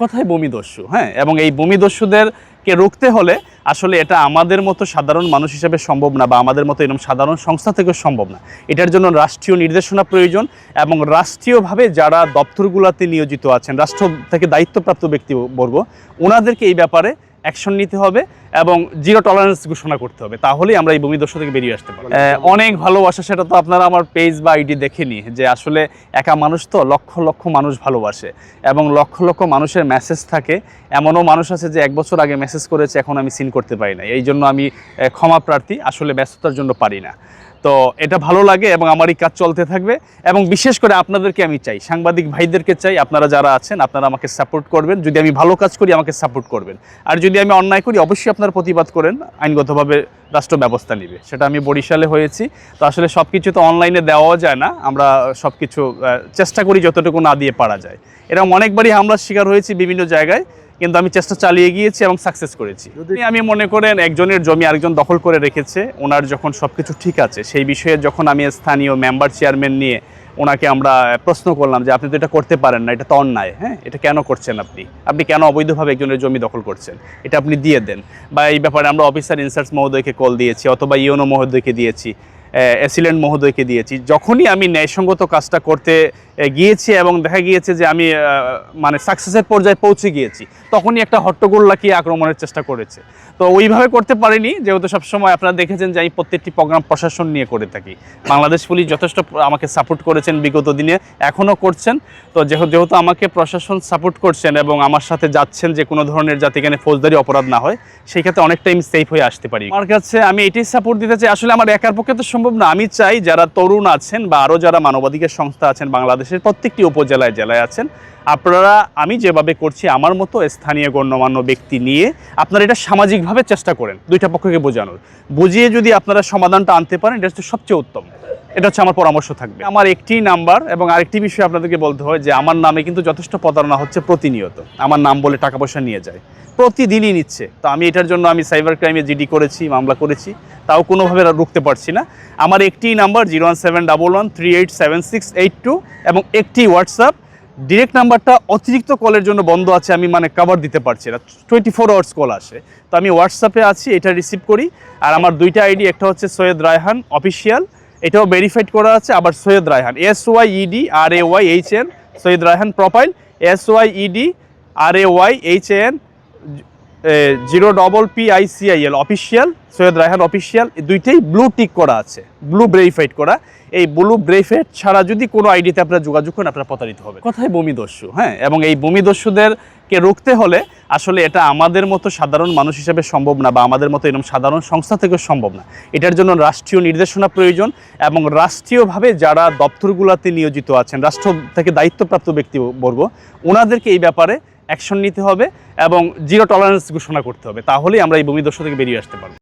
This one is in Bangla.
কথাই বমিদস্যু হ্যাঁ? এবং এই বমিদস্যুদেরকে রুখতে হলে আসলে এটা আমাদের মতো সাধারণ মানুষ হিসেবে সম্ভব না বা আমাদের মতো এরকম সাধারণ সংস্থা থেকে সম্ভব না। এটার জন্য রাষ্ট্রীয় নির্দেশনা প্রয়োজন এবং রাষ্ট্রীয়ভাবে যারা দপ্তরগুলোতে নিয়োজিত আছেন, রাষ্ট্র থেকে দায়িত্বপ্রাপ্ত ব্যক্তিবর্গ, ওনাদেরকে এই ব্যাপারে অ্যাকশন নিতে হবে এবং জিরো টলারেন্স ঘোষণা করতে হবে। তাহলেই আমরা এই ভূমিদস্যু থেকে বেরিয়ে আসতে পারব। অনেক ভালোবাসা সেটা তো আপনারা আমার পেজ বা আইডি দেখেনি যে আসলে একা মানুষ তো লক্ষ লক্ষ মানুষ ভালোবাসে এবং লক্ষ লক্ষ মানুষের মেসেজ থাকে। এমনও মানুষ আছে যে এক বছর আগে মেসেজ করেছে এখন আমি সিন করতে পারি না এই জন্য আমি ক্ষমা প্রার্থী আসলে ব্যস্ততার জন্য পারি না। তো এটা ভালো লাগে এবং আমার এই কাজ চলতে থাকবে এবং বিশেষ করে আপনাদেরকে আমি চাই, সাংবাদিক ভাইদেরকে চাই, আপনারা যারা আছেন, আপনারা আমাকে সাপোর্ট করবেন। যদি আমি ভালো কাজ করি, আমাকে সাপোর্ট করবেন। আর যদি আমি অন্যায় করি, অবশ্যই আপনারা প্রতিবাদ করেন, আইনগতভাবে রাষ্ট্র ব্যবস্থা নেবে। সেটা আমি বরিশালে হয়েছি। তো আসলে সব কিছু তো অনলাইনে দেওয়াও যায় না। আমরা সব কিছু চেষ্টা করি যতটুকু না দিয়ে পারা যায়। এরকম অনেকবারই হামলার শিকার হয়েছি বিভিন্ন জায়গায়। কিন্তু আমি চেষ্টা চালিয়ে গিয়েছি এবং সাকসেস করেছি। যদি আমি মনে করেন একজনের জমি আরেকজন দখল করে রেখেছে ওনার যখন সব কিছু ঠিক আছে সেই বিষয়ে যখন আমি স্থানীয় মেম্বার চেয়ারম্যান নিয়ে ওনাকে আমরা প্রশ্ন করলাম যে আপনি তো এটা করতে পারেন না এটা তো অন্যায় হ্যাঁ? এটা কেন করছেন আপনি? আপনি কেন অবৈধভাবে একজনের জমি দখল করছেন? এটা আপনি দিয়ে দেন। বা এই ব্যাপারে আমরা অফিসার ইনসার্টস মহোদয়কে কল দিয়েছি অথবা ইওনো মহোদয়কে দিয়েছি। অ্যাসিলেন্ট মহোদয়কে দিয়েছি। যখনই আমি ন্যায়সঙ্গত কাজটা করতে গিয়েছি এবং দেখা গিয়েছে যে আমি মানে সাকসেসের পর্যায়ে পৌঁছে গিয়েছি, তখনই একটা হট্টগোল লাগিয়ে আক্রমণের চেষ্টা করেছে। তো ওইভাবে করতে পারিনি, যেহেতু সবসময় আপনারা দেখেছেন যে আমি প্রত্যেকটি প্রোগ্রাম প্রশাসন নিয়ে করে থাকি। বাংলাদেশ পুলিশ যথেষ্ট আমাকে সাপোর্ট করেছেন বিগত দিনে, এখনও করছেন। তো যেহেতু আমাকে প্রশাসন সাপোর্ট করছেন এবং আমার সাথে যাচ্ছেন যে কোনো ধরনের যাতে এখানে ফৌজদারি অপরাধ না হয়, সেই ক্ষেত্রে অনেকটা আমি সেফ হয়ে আসতে পারি। আমার কাছে আমি এটাই সাপোর্ট দিতে চাই, আসলে আমার একার পক্ষে তো সম্ভব না। আমি চাই যারা তরুণ আছেন বা আরও যারা মানবাধিকার সংস্থা আছেন বাংলাদেশের প্রত্যেকটি উপজেলায়, জেলায় আছেন আপনারা, আমি যেভাবে করছি, আমার মতো স্থানীয় গণ্যমান্য ব্যক্তি নিয়ে আপনারা এটা সামাজিকভাবে চেষ্টা করেন, দুইটা পক্ষকে বোঝানোর। বুঝিয়ে যদি আপনারা সমাধানটা আনতে পারেন, এটা হচ্ছে সবচেয়ে উত্তম। এটা হচ্ছে আমার পরামর্শ থাকবে। আমার একটি নাম্বার এবং আরেকটি বিষয় আপনাদেরকে বলতে হয় যে, আমার নামে কিন্তু যথেষ্ট প্রতারণা হচ্ছে প্রতিনিয়ত। আমার নাম বলে টাকা পয়সা নিয়ে যায়। প্রতিদিনই নিচ্ছে। তো আমি এটার জন্য আমি সাইবার ক্রাইমে জিডি করেছি, মামলা করেছি। তাও কোনোভাবে রুখতে পারছি না। আমার একটি number zero one seven double one three eight seven six eight two এবং একটি হোয়াটসঅ্যাপ ডিরেক্ট নাম্বারটা অতিরিক্ত কলের জন্য বন্ধ আছে, আমি মানে কভার দিতে পারছি না। টোয়েন্টি ফোর আওয়ার্স কল আসে। তো আমি হোয়াটসঅ্যাপে আছি, এটা রিসিভ করি। আর আমার দুইটা আইডি একটা হচ্ছে সৈয়দ রায়হান অফিসিয়াল এটাও ভেরিফাইড করা আছে, আবার Syed Raihan. S Y E D R A Y H N Syed Raihan profile S Y E D R A Y H N zero double P I C I L official Syed Raihan official দুইটাই ব্লু টিক করা আছে ব্লু ভেরিফাইড করা। এই ব্লু ভেরিফাইড ছাড়া যদি কোনো আইডিতে আপনারা যোগাযোগ করেন আপনারা প্রতারিত হবে কথাই বমিদস্যু হ্যাঁ এবং এই বমিদস্যুদেরকে রুখতে হলে আসলে এটা আমাদের মতো সাধারণ মানুষ হিসেবে সম্ভব না বা আমাদের মতো এরকম সাধারণ সংস্থা থেকে সম্ভব না। এটার জন্য রাষ্ট্রীয় নির্দেশনা প্রয়োজন এবং রাষ্ট্রীয়ভাবে যারা দপ্তরগুলোতে নিয়োজিত আছেন রাষ্ট্র থেকে দায়িত্বপ্রাপ্ত ব্যক্তিবর্গ ওনাদেরকে এই ব্যাপারে অ্যাকশন নিতে হবে এবং জিরো টলারেন্স ঘোষণা করতে হবে। তাহলেই আমরা এই ভূমিদস্যু থেকে বেরিয়ে আসতে পারব।